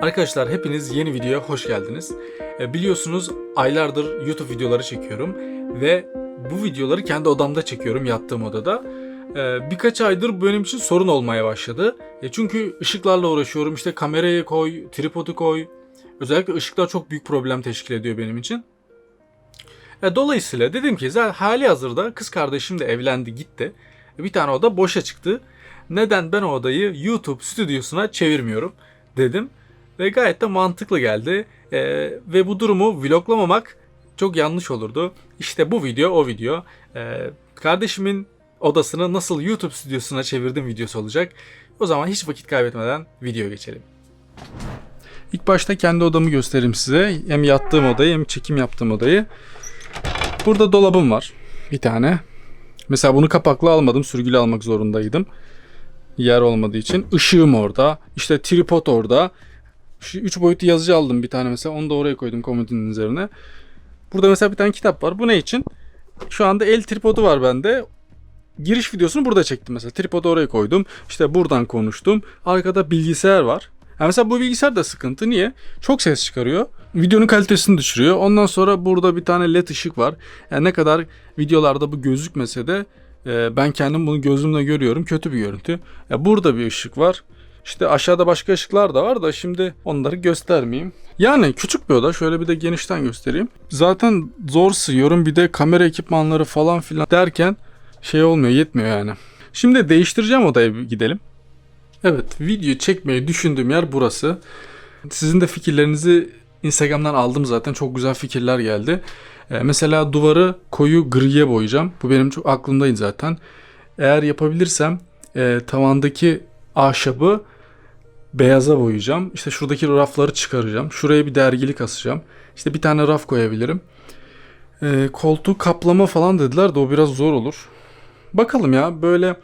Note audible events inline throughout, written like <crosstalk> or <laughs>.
Arkadaşlar hepiniz yeni videoya hoş geldiniz. E, Biliyorsunuz aylardır YouTube videoları çekiyorum ve bu videoları kendi odamda çekiyorum yattığım odada. E, Birkaç aydır benim için sorun olmaya başladı. E, Çünkü ışıklarla uğraşıyorum işte kamerayı koy, tripodu koy. Özellikle ışıklar çok büyük problem teşkil ediyor benim için. Dolayısıyla dedim ki zaten hali hazırda kız kardeşim de evlendi gitti. Bir tane oda boşa çıktı. Neden ben o odayı YouTube stüdyosuna çevirmiyorum dedim. Ve gayet de mantıklı geldi. Ee, ve bu durumu vloglamamak çok yanlış olurdu. İşte bu video o video. Ee, kardeşimin odasını nasıl YouTube stüdyosuna çevirdim videosu olacak. O zaman hiç vakit kaybetmeden videoya geçelim. İlk başta kendi odamı göstereyim size. Hem yattığım odayı hem çekim yaptığım odayı. Burada dolabım var. Bir tane. Mesela bunu kapaklı almadım. Sürgülü almak zorundaydım. Yer olmadığı için. Işığım orada. İşte tripod orada. Şu 3 boyutlu yazıcı aldım bir tane mesela. Onu da oraya koydum komodinin üzerine. Burada mesela bir tane kitap var. Bu ne için? Şu anda el tripodu var bende. Giriş videosunu burada çektim mesela. Tripodu oraya koydum. İşte buradan konuştum. Arkada bilgisayar var. Yani mesela bu bilgisayar da sıkıntı. Niye? Çok ses çıkarıyor. Videonun kalitesini düşürüyor. Ondan sonra burada bir tane led ışık var. Yani ne kadar videolarda bu gözükmese de e, ben kendim bunu gözümle görüyorum. Kötü bir görüntü. Ya burada bir ışık var. İşte aşağıda başka ışıklar da var da şimdi onları göstermeyeyim. Yani küçük bir oda. Şöyle bir de genişten göstereyim. Zaten zor sığıyorum. Bir de kamera ekipmanları falan filan derken şey olmuyor, yetmiyor yani. Şimdi değiştireceğim odaya gidelim. Evet, video çekmeyi düşündüğüm yer burası. Sizin de fikirlerinizi Instagram'dan aldım zaten. Çok güzel fikirler geldi. Ee, mesela duvarı koyu griye boyayacağım. Bu benim çok aklımdaydı zaten. Eğer yapabilirsem e, tavandaki ahşabı beyaza boyayacağım. İşte şuradaki rafları çıkaracağım. Şuraya bir dergilik asacağım. İşte bir tane raf koyabilirim. Ee, koltuğu kaplama falan dediler de o biraz zor olur. Bakalım ya böyle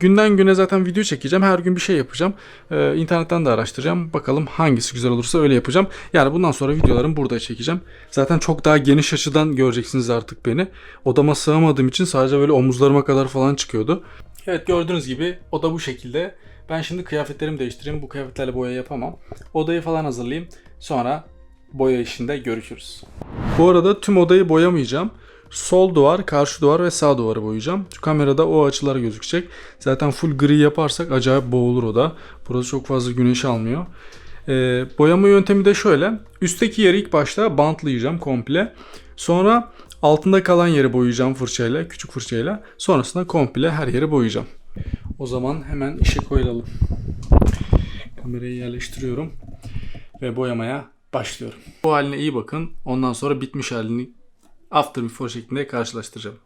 günden güne zaten video çekeceğim. Her gün bir şey yapacağım. Ee, internetten de araştıracağım. Bakalım hangisi güzel olursa öyle yapacağım. Yani bundan sonra videolarımı burada çekeceğim. Zaten çok daha geniş açıdan göreceksiniz artık beni. Odama sığamadığım için sadece böyle omuzlarıma kadar falan çıkıyordu. Evet gördüğünüz gibi oda bu şekilde. Ben şimdi kıyafetlerimi değiştireyim. Bu kıyafetlerle boya yapamam. Odayı falan hazırlayayım. Sonra boya işinde görüşürüz. Bu arada tüm odayı boyamayacağım. Sol duvar, karşı duvar ve sağ duvarı boyayacağım. Şu kamerada o açılar gözükecek. Zaten full gri yaparsak acayip boğulur oda. Burası çok fazla güneş almıyor. Ee, boyama yöntemi de şöyle. Üstteki yeri ilk başta bantlayacağım komple. Sonra altında kalan yeri boyayacağım fırçayla, küçük fırçayla. Sonrasında komple her yeri boyayacağım. O zaman hemen işe koyulalım. Kamerayı yerleştiriyorum ve boyamaya başlıyorum. Bu haline iyi bakın. Ondan sonra bitmiş halini after before şeklinde karşılaştıracağım.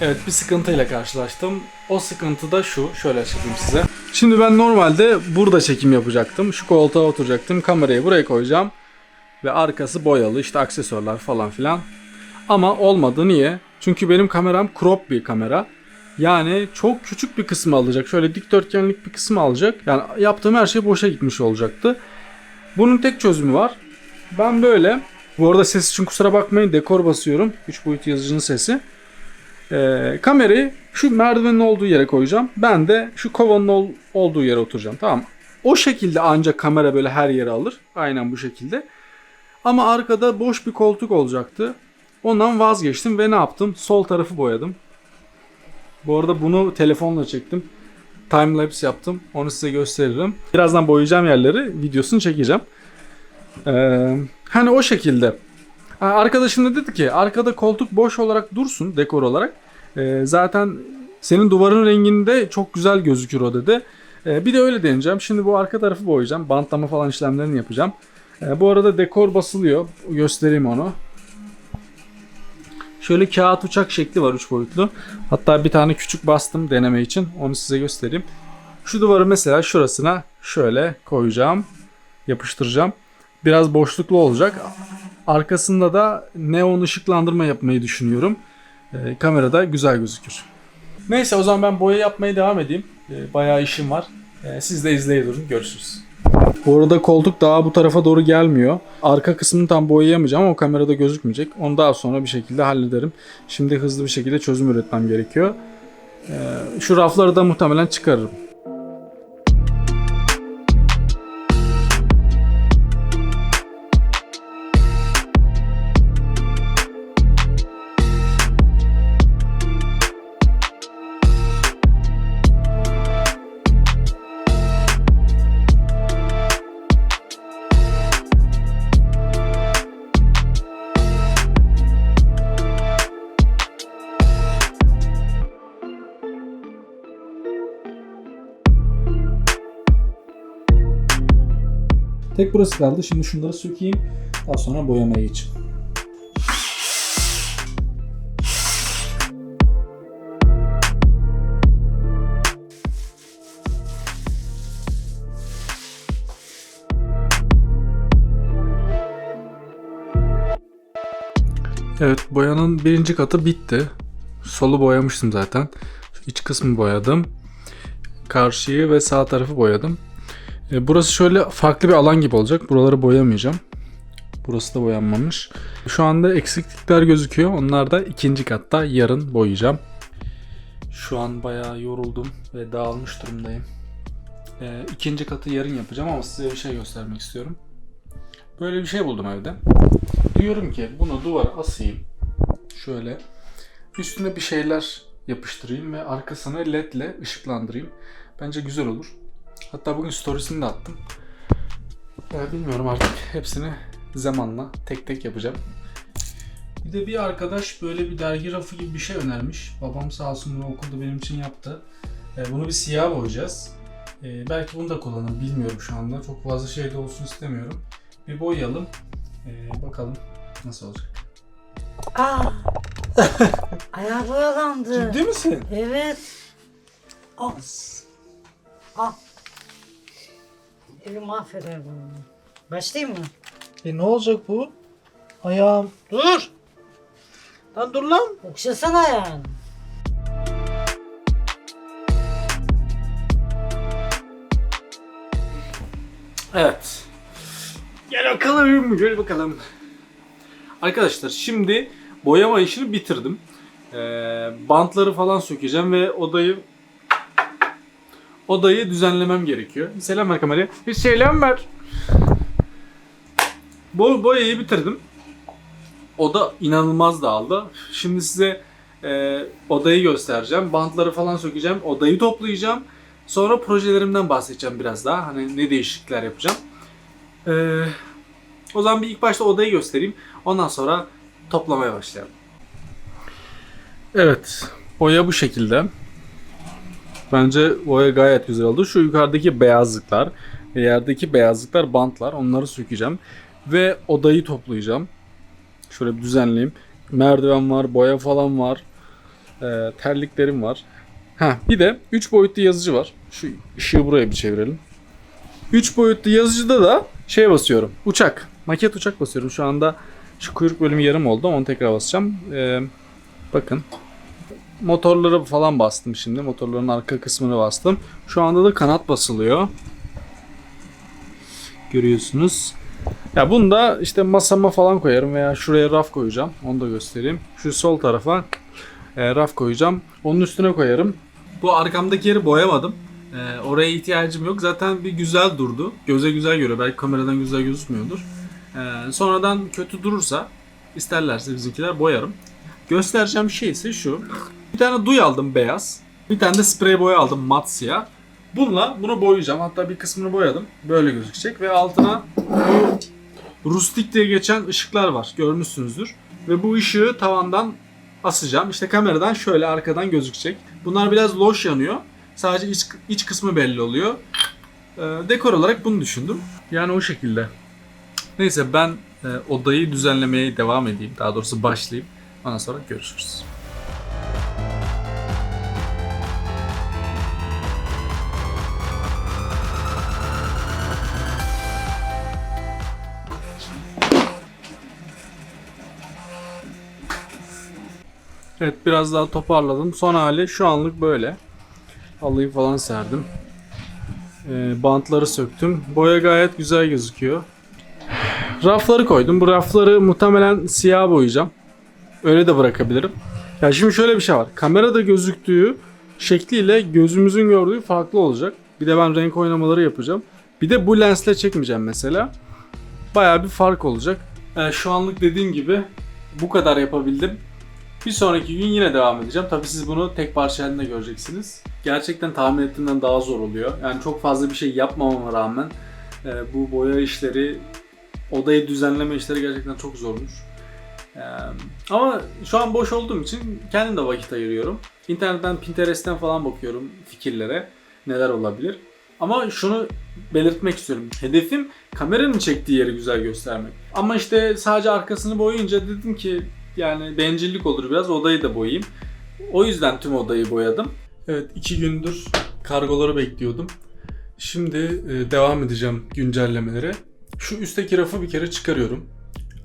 Evet bir sıkıntıyla karşılaştım. O sıkıntı da şu. Şöyle açayım size. Şimdi ben normalde burada çekim yapacaktım. Şu koltuğa oturacaktım. Kamerayı buraya koyacağım. Ve arkası boyalı işte aksesuarlar falan filan. Ama olmadı niye? Çünkü benim kameram crop bir kamera. Yani çok küçük bir kısmı alacak. Şöyle dikdörtgenlik bir kısmı alacak. Yani yaptığım her şey boşa gitmiş olacaktı. Bunun tek çözümü var. Ben böyle. Bu arada ses için kusura bakmayın dekor basıyorum. 3 boyut yazıcının sesi. Ee, kamerayı şu merdivenin olduğu yere koyacağım. Ben de şu kovanın ol- olduğu yere oturacağım. Tamam. O şekilde ancak kamera böyle her yere alır. Aynen bu şekilde. Ama arkada boş bir koltuk olacaktı. Ondan vazgeçtim ve ne yaptım? Sol tarafı boyadım. Bu arada bunu telefonla çektim. Timelapse yaptım. Onu size gösteririm. Birazdan boyayacağım yerleri videosunu çekeceğim. Ee, hani o şekilde. Arkadaşım da dedi ki arkada koltuk boş olarak dursun dekor olarak. Ee, zaten senin duvarın renginde çok güzel gözükür o dedi. Ee, bir de öyle deneyeceğim. Şimdi bu arka tarafı boyayacağım. Bantlama falan işlemlerini yapacağım. Ee, bu arada dekor basılıyor. Göstereyim onu. Şöyle kağıt uçak şekli var 3 boyutlu. Hatta bir tane küçük bastım deneme için. Onu size göstereyim. Şu duvarı mesela şurasına şöyle koyacağım. Yapıştıracağım. Biraz boşluklu olacak. Arkasında da neon ışıklandırma yapmayı düşünüyorum. Ee, kamerada güzel gözükür. Neyse o zaman ben boya yapmaya devam edeyim. Ee, bayağı işim var. Ee, siz de izleyin durun. Görüşürüz. Bu arada koltuk daha bu tarafa doğru gelmiyor. Arka kısmını tam boyayamayacağım ama o kamerada gözükmeyecek. Onu daha sonra bir şekilde hallederim. Şimdi hızlı bir şekilde çözüm üretmem gerekiyor. Şu rafları da muhtemelen çıkarırım. Tek burası kaldı. Şimdi şunları sökeyim. Daha sonra boyamaya geçeyim. Evet boyanın birinci katı bitti. Solu boyamıştım zaten. Şu iç kısmı boyadım. Karşıyı ve sağ tarafı boyadım. E, Burası şöyle farklı bir alan gibi olacak. Buraları boyamayacağım. Burası da boyanmamış. Şu anda eksiklikler gözüküyor. Onlar da ikinci katta yarın boyayacağım. Şu an bayağı yoruldum ve dağılmış durumdayım. E, ikinci katı yarın yapacağım ama size bir şey göstermek istiyorum. Böyle bir şey buldum evde. Diyorum ki bunu duvara asayım. Şöyle. Üstüne bir şeyler yapıştırayım ve arkasını led ile ışıklandırayım. Bence güzel olur. Hatta bugün storiesini de attım. Ee, bilmiyorum artık hepsini zamanla tek tek yapacağım. Bir de bir arkadaş böyle bir dergi rafı gibi bir şey önermiş. Babam sağ olsun bunu okulda benim için yaptı. Ee, bunu bir siyah boyayacağız. Ee, belki bunu da kullanırım bilmiyorum şu anda. Çok fazla şey de olsun istemiyorum. Bir boyayalım. Ee, bakalım nasıl olacak. Aa. <laughs> Ayağı boyalandı. Ciddi misin? Evet. Al. Al. Evi mahveder bunu. Başlayayım mı? E ne olacak bu? Ayağım. Dur. Lan dur lan. Okşasana ayağını. Evet. Gel bakalım, gel bakalım. Arkadaşlar şimdi boyama işini bitirdim. Ee, bantları falan sökeceğim ve odayı odayı düzenlemem gerekiyor. Bir selam ver kameraya. Bir selam ver. Bu boyayı bitirdim. Oda inanılmaz dağıldı. Şimdi size e, odayı göstereceğim. Bantları falan sökeceğim. Odayı toplayacağım. Sonra projelerimden bahsedeceğim biraz daha. Hani ne değişiklikler yapacağım. Ee, o zaman bir ilk başta odayı göstereyim. Ondan sonra toplamaya başlayalım. Evet. Boya bu şekilde. Bence boya gayet güzel oldu. Şu yukarıdaki beyazlıklar yerdeki beyazlıklar bantlar. Onları sökeceğim. Ve odayı toplayacağım. Şöyle bir düzenleyeyim. Merdiven var, boya falan var. Ee, terliklerim var. Ha, bir de 3 boyutlu yazıcı var. Şu ışığı buraya bir çevirelim. 3 boyutlu yazıcıda da şey basıyorum. Uçak. Maket uçak basıyorum. Şu anda şu kuyruk bölümü yarım oldu. Onu tekrar basacağım. Ee, bakın. Motorları falan bastım şimdi. Motorların arka kısmını bastım. Şu anda da kanat basılıyor. Görüyorsunuz. Ya bunu da işte masama falan koyarım veya şuraya raf koyacağım. Onu da göstereyim. Şu sol tarafa e, raf koyacağım. Onun üstüne koyarım. Bu arkamdaki yeri boyamadım. E, oraya ihtiyacım yok. Zaten bir güzel durdu. Göze güzel görüyor. Belki kameradan güzel gözükmüyordur. E, sonradan kötü durursa isterlerse bizimkiler boyarım. Göstereceğim şey ise şu. Bir tane duy aldım beyaz. Bir tane de sprey boya aldım mat siyah. Bununla bunu boyayacağım. Hatta bir kısmını boyadım. Böyle gözükecek ve altına bu rustik diye geçen ışıklar var. Görmüşsünüzdür. Ve bu ışığı tavandan asacağım. İşte kameradan şöyle arkadan gözükecek. Bunlar biraz loş yanıyor. Sadece iç, iç kısmı belli oluyor. Ee, dekor olarak bunu düşündüm. Yani o şekilde. Neyse ben e, odayı düzenlemeye devam edeyim. Daha doğrusu başlayayım. Ondan sonra görüşürüz. Evet biraz daha toparladım. Son hali şu anlık böyle. Halıyı falan serdim. e, bantları söktüm. Boya gayet güzel gözüküyor. Rafları koydum. Bu rafları muhtemelen siyah boyayacağım. Öyle de bırakabilirim. Ya şimdi şöyle bir şey var. Kamerada gözüktüğü şekliyle gözümüzün gördüğü farklı olacak. Bir de ben renk oynamaları yapacağım. Bir de bu lensle çekmeyeceğim mesela. Bayağı bir fark olacak. Ee, şu anlık dediğim gibi bu kadar yapabildim. Bir sonraki gün yine devam edeceğim. Tabii siz bunu tek parça halinde göreceksiniz. Gerçekten tahmin ettiğimden daha zor oluyor. Yani çok fazla bir şey yapmamama rağmen e, bu boya işleri, odayı düzenleme işleri gerçekten çok zormuş. Ee, ama şu an boş olduğum için kendim de vakit ayırıyorum. İnternetten, Pinterest'ten falan bakıyorum fikirlere. Neler olabilir. Ama şunu belirtmek istiyorum. Hedefim kameranın çektiği yeri güzel göstermek. Ama işte sadece arkasını boyayınca dedim ki yani bencillik olur biraz odayı da boyayayım. O yüzden tüm odayı boyadım. Evet iki gündür kargoları bekliyordum. Şimdi e, devam edeceğim güncellemelere. Şu üstteki rafı bir kere çıkarıyorum.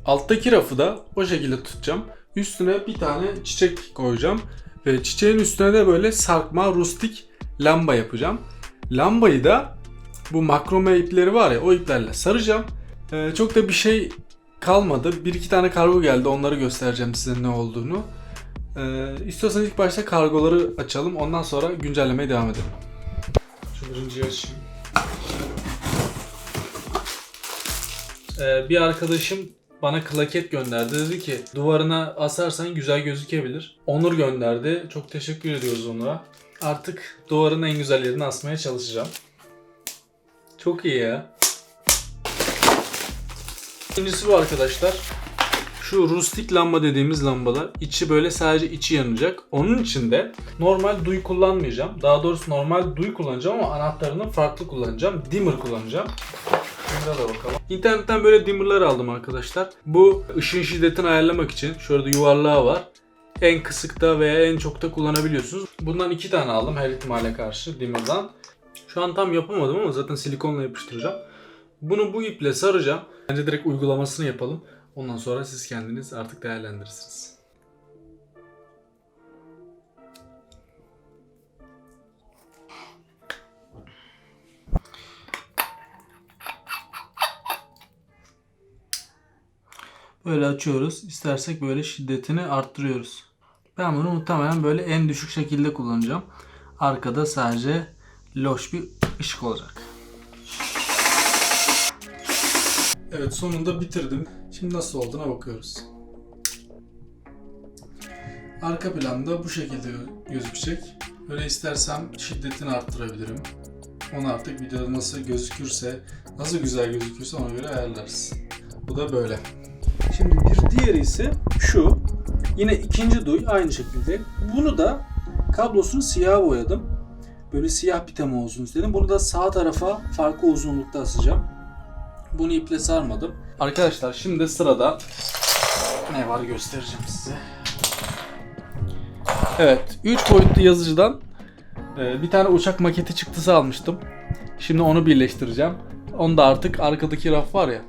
Alttaki rafı da o şekilde tutacağım. Üstüne bir tane çiçek koyacağım. Ve çiçeğin üstüne de böyle sarkma rustik lamba yapacağım. Lambayı da bu makrome ipleri var ya o iplerle saracağım. Ee, çok da bir şey kalmadı. Bir iki tane kargo geldi onları göstereceğim size ne olduğunu. Ee, istiyorsanız ilk başta kargoları açalım ondan sonra güncellemeye devam edelim. Şu birinciyi açayım. Ee, bir arkadaşım bana klaket gönderdi. Dedi ki duvarına asarsan güzel gözükebilir. Onur gönderdi. Çok teşekkür ediyoruz Onur'a. Artık duvarın en güzel yerini asmaya çalışacağım. Çok iyi ya. İkincisi bu arkadaşlar. Şu rustik lamba dediğimiz lambalar içi böyle sadece içi yanacak. Onun için de normal duy kullanmayacağım. Daha doğrusu normal duy kullanacağım ama anahtarını farklı kullanacağım. Dimmer kullanacağım. Dimmer'a da bakalım. İnternetten böyle dimmer'lar aldım arkadaşlar. Bu ışın şiddetini ayarlamak için. Şurada yuvarlağı var. En kısıkta veya en çokta kullanabiliyorsunuz. Bundan iki tane aldım her ihtimale karşı dimmer'dan. Şu an tam yapamadım ama zaten silikonla yapıştıracağım. Bunu bu iple saracağım. Bence direkt uygulamasını yapalım. Ondan sonra siz kendiniz artık değerlendirirsiniz. Böyle açıyoruz. İstersek böyle şiddetini arttırıyoruz. Ben bunu muhtemelen böyle en düşük şekilde kullanacağım. Arkada sadece loş bir ışık olacak. Evet sonunda bitirdim. Şimdi nasıl olduğuna bakıyoruz. Arka planda bu şekilde gözükecek. Böyle istersem şiddetini arttırabilirim. Onu artık videoda nasıl gözükürse, nasıl güzel gözükürse ona göre ayarlarız. Bu da böyle. Şimdi bir diğeri ise şu. Yine ikinci duy aynı şekilde. Bunu da kablosunu siyah boyadım. Böyle siyah bir tema olsun istedim. Bunu da sağ tarafa farklı uzunlukta asacağım. Bunu iple sarmadım. Arkadaşlar şimdi sırada ne var göstereceğim size. Evet, 3 boyutlu yazıcıdan e, bir tane uçak maketi çıktısı almıştım. Şimdi onu birleştireceğim. Onu da artık arkadaki raf var ya.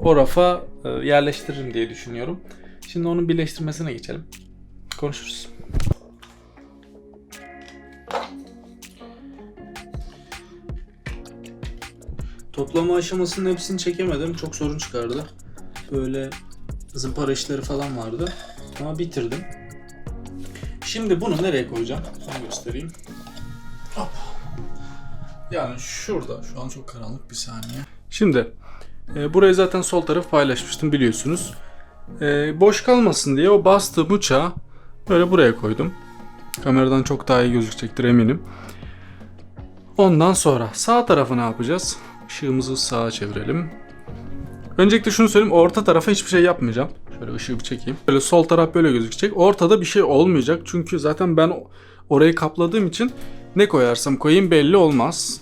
O rafa e, yerleştiririm diye düşünüyorum. Şimdi onun birleştirmesine geçelim. Konuşuruz. Toplama aşamasının hepsini çekemedim. Çok sorun çıkardı. Böyle zımpara işleri falan vardı. Ama bitirdim. Şimdi bunu nereye koyacağım? Ben göstereyim. Hop. Yani şurada. Şu an çok karanlık bir saniye. Şimdi e, burayı zaten sol taraf paylaşmıştım biliyorsunuz. E, boş kalmasın diye o bastığım uçağı böyle buraya koydum. Kameradan çok daha iyi gözükecektir eminim. Ondan sonra sağ tarafı ne yapacağız? Işığımızı sağa çevirelim. Öncelikle şunu söyleyeyim. Orta tarafa hiçbir şey yapmayacağım. Şöyle ışığı bir çekeyim. Böyle sol taraf böyle gözükecek. Ortada bir şey olmayacak. Çünkü zaten ben orayı kapladığım için ne koyarsam koyayım belli olmaz.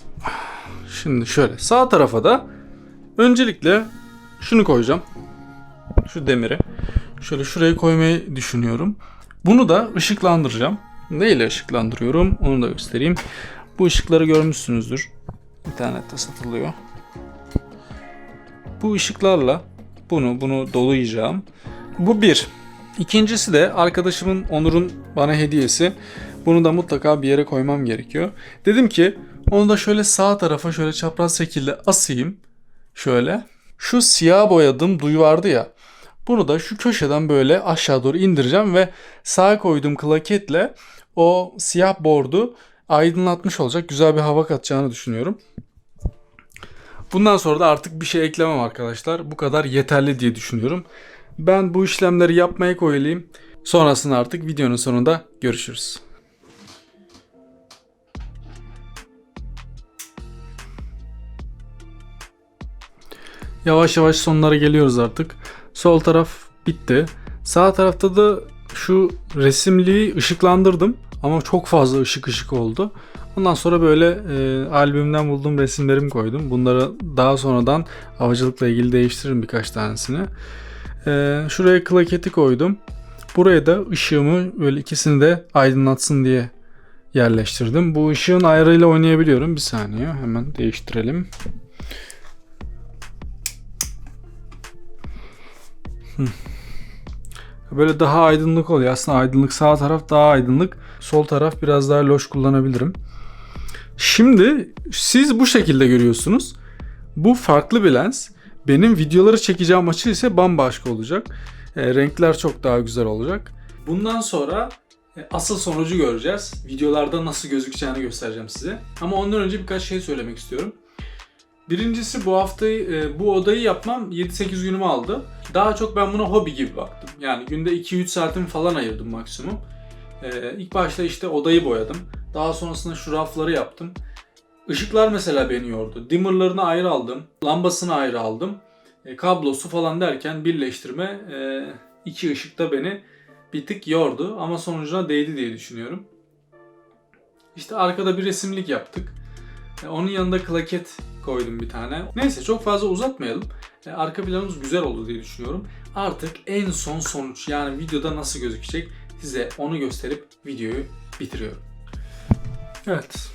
Şimdi şöyle sağ tarafa da öncelikle şunu koyacağım. Şu demiri. Şöyle şuraya koymayı düşünüyorum. Bunu da ışıklandıracağım. Neyle ışıklandırıyorum onu da göstereyim. Bu ışıkları görmüşsünüzdür. İnternette satılıyor. Bu ışıklarla bunu bunu dolayacağım. Bu bir. İkincisi de arkadaşımın Onur'un bana hediyesi. Bunu da mutlaka bir yere koymam gerekiyor. Dedim ki Onu da şöyle sağ tarafa şöyle çapraz şekilde asayım. Şöyle. Şu siyah boyadığım duyu vardı ya. Bunu da şu köşeden böyle aşağı doğru indireceğim ve sağa koyduğum klaketle o siyah bordu aydınlatmış olacak. Güzel bir hava katacağını düşünüyorum. Bundan sonra da artık bir şey eklemem arkadaşlar. Bu kadar yeterli diye düşünüyorum. Ben bu işlemleri yapmaya koyulayım. Sonrasında artık videonun sonunda görüşürüz. Yavaş yavaş sonlara geliyoruz artık. Sol taraf bitti. Sağ tarafta da şu resimliği ışıklandırdım. Ama çok fazla ışık ışık oldu. Ondan sonra böyle e, albümden bulduğum resimlerimi koydum. Bunları daha sonradan havacılıkla ilgili değiştiririm birkaç tanesini. E, şuraya klaketi koydum. Buraya da ışığımı böyle ikisini de aydınlatsın diye yerleştirdim. Bu ışığın ayarıyla oynayabiliyorum. Bir saniye hemen değiştirelim. Böyle daha aydınlık oluyor. Aslında aydınlık sağ taraf daha aydınlık. Sol taraf biraz daha loş kullanabilirim. Şimdi siz bu şekilde görüyorsunuz. Bu farklı bir lens. Benim videoları çekeceğim açı ise bambaşka olacak. E, renkler çok daha güzel olacak. Bundan sonra e, asıl sonucu göreceğiz. Videolarda nasıl gözükeceğini göstereceğim size. Ama ondan önce birkaç şey söylemek istiyorum. Birincisi bu haftayı, e, bu odayı yapmam 7-8 günümü aldı. Daha çok ben buna hobi gibi baktım. Yani günde 2-3 saatimi falan ayırdım maksimum. E, ilk başta işte odayı boyadım. Daha sonrasında şu rafları yaptım. Işıklar mesela beni yordu. Dimmerlarını ayrı aldım. Lambasını ayrı aldım. E, kablosu falan derken birleştirme e, iki ışık da beni bir tık yordu. Ama sonucuna değdi diye düşünüyorum. İşte arkada bir resimlik yaptık. E, onun yanında klaket koydum bir tane. Neyse çok fazla uzatmayalım. E, arka planımız güzel oldu diye düşünüyorum. Artık en son sonuç yani videoda nasıl gözükecek size onu gösterip videoyu bitiriyorum. Evet.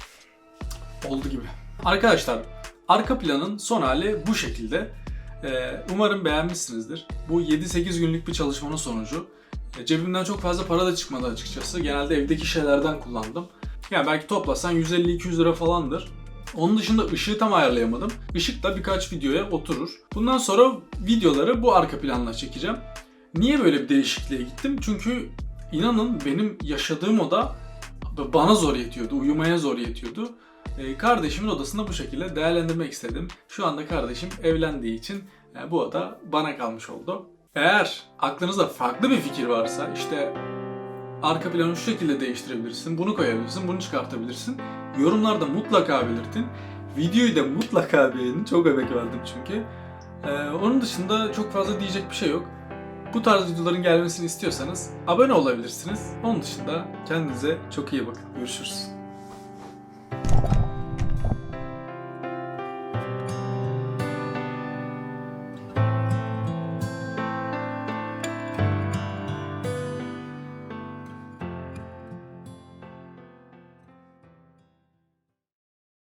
Oldu gibi. Arkadaşlar arka planın son hali bu şekilde. E, umarım beğenmişsinizdir. Bu 7-8 günlük bir çalışmanın sonucu. E, cebimden çok fazla para da çıkmadı açıkçası. Genelde evdeki şeylerden kullandım. Yani belki toplasan 150-200 lira falandır. Onun dışında ışığı tam ayarlayamadım. Işık da birkaç videoya oturur. Bundan sonra videoları bu arka planla çekeceğim. Niye böyle bir değişikliğe gittim? Çünkü inanın benim yaşadığım oda bana zor yetiyordu, uyumaya zor yetiyordu. Ee, kardeşimin odasını bu şekilde değerlendirmek istedim. Şu anda kardeşim evlendiği için e, bu oda bana kalmış oldu. Eğer aklınızda farklı bir fikir varsa işte arka planı şu şekilde değiştirebilirsin, bunu koyabilirsin, bunu çıkartabilirsin. Yorumlarda mutlaka belirtin. Videoyu da mutlaka beğenin. Çok emek verdim çünkü. Ee, onun dışında çok fazla diyecek bir şey yok. Bu tarz videoların gelmesini istiyorsanız abone olabilirsiniz. Onun dışında kendinize çok iyi bakın. Görüşürüz.